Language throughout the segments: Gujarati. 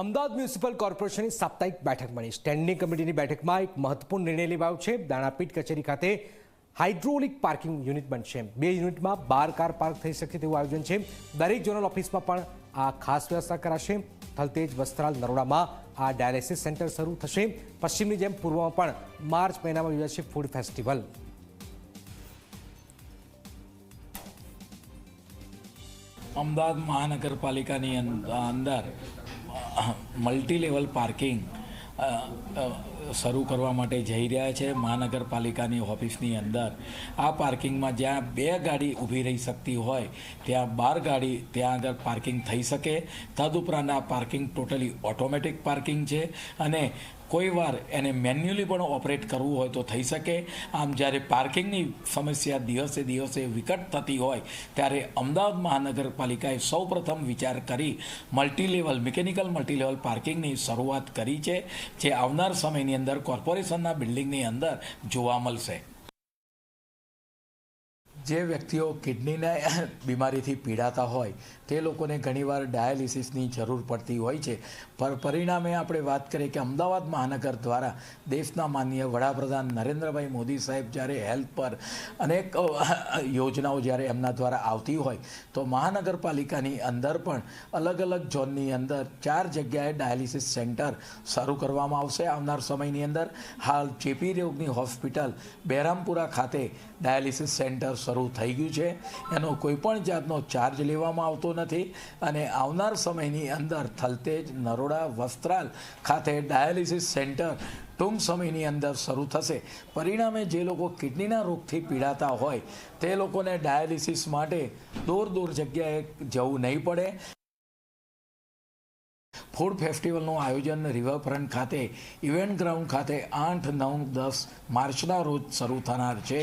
અમદાવાદ મ્યુનિસિપલ કોર્પોરેશનની સાપ્તાહિક બેઠક મળી. સ્ટેન્ડિંગ કમિટીની બેઠકમાં એક મહત્વપૂર્ણ નિર્ણય લેવાયો છે. દાણાપીઠ કચેરી ખાતે હાઇડ્રોલિક પાર્કિંગ યુનિટ બનશે. બે યુનિટમાં બાર કાર પાર્ક થઈ શકે તેવું આયોજન છે. દરેક ઝોનલ ઓફિસમાં પણ આ ખાસ વ્યવસ્થા કરાશે. થલતેજ, વસ્ત્રાલ, નરોડામાં આ ડાયાલિસિસ સેન્ટર શરૂ થશે. પશ્ચિમની જેમ પૂર્વમાં પણ માર્ચ મહિનામાં યોજાશે ફૂડ ફેસ્ટિવલ. અમદાવાદ મહાનગરપાલિકાની અંદર મલ્ટી લેવલ પાર્કિંગ શરૂ કરવા માટે જઈ રહ્યા છે મહાનગરપાલિકાની ઓફિસની અંદર. આ પાર્કિંગમાં જ્યાં બે ગાડી ઊભી રહી શકતી હોય, ત્યાં બાર ગાડી ત્યાં આગળ પાર્કિંગ થઈ શકે. તદુપરાંત આ પાર્કિંગ ટોટલી ઓટોમેટિક પાર્કિંગ છે અને કોઈ વાર એને મેન્યુઅલી પણ ઓપરેટ કરવું હોય તો થઈ શકે. આમ જ્યારે પાર્કિંગની સમસ્યા દિવસે દિવસે વિકટ થતી હોય, ત્યારે અમદાવાદ મહાનગરપાલિકાએ સૌપ્રથમ વિચાર કરી મલ્ટીલેવલ, મિકેનિકલ મલ્ટીલેવલ પાર્કિંગની શરૂઆત કરી છે, જે આવનાર સમયની અંદર કોર્પોરેશનના બિલ્ડિંગની અંદર જોવા મળશે. જે વ્યક્તિઓ કિડનીના બીમારીથી પીડાતા હોય, તે લોકોને ઘણીવાર ડાયાલિસિસની જરૂર પડતી હોય છે. પર પરિણામે આપણે વાત કરીએ કે અમદાવાદ મહાનગર દ્વારા દેશના માનનીય વડાપ્રધાન નરેન્દ્રભાઈ મોદી સાહેબ જ્યારે હેલ્થ પર અનેક યોજનાઓ જ્યારે એમના દ્વારા આવતી હોય, તો મહાનગરપાલિકાની અંદર પણ અલગ અલગ ઝોનની અંદર ચાર જગ્યાએ ડાયાલિસિસ સેન્ટર શરૂ કરવામાં આવશે આવનાર સમયની અંદર. હાલ ચેપી રોગની હોસ્પિટલ બહેરામપુરા ખાતે ડાયાલિસિસ સેન્ટર શરૂ થઈ ગયું છે. એનો કોઈપણ જાતનો ચાર્જ લેવામાં આવતો નથી અને આવનાર સમયની અંદર થલતેજ નરોડા વસ્ત્રાલ ખાતે ડાયાલિસિસ સેન્ટર ટૂંક સમયની અંદર શરૂ થશે. પરિણામે જે લોકો કિડનીના રોગથી પીડાતા હોય, તે લોકોને ડાયાલિસિસ માટે દૂર દૂર જગ્યાએ જવું નહીં પડે. ફૂડ ફેસ્ટિવલનું આયોજન રિવરફ્રન્ટ ખાતે, ઇવેન્ટ ગ્રાઉન્ડ ખાતે આઠ, નવ, દસ માર્ચના રોજ શરૂ થનાર છે.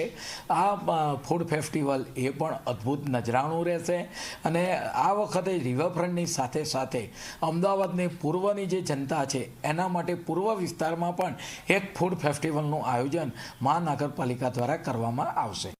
આ ફૂડ ફેસ્ટિવલ એ પણ અદ્ભુત નજરાણું રહેશે અને આ વખતે રિવરફ્રન્ટની સાથે સાથે અમદાવાદની પૂર્વની જે જનતા છે, એના માટે પૂર્વ વિસ્તારમાં પણ એક ફૂડ ફેસ્ટિવલનું આયોજન મહાનગરપાલિકા દ્વારા કરવામાં આવશે.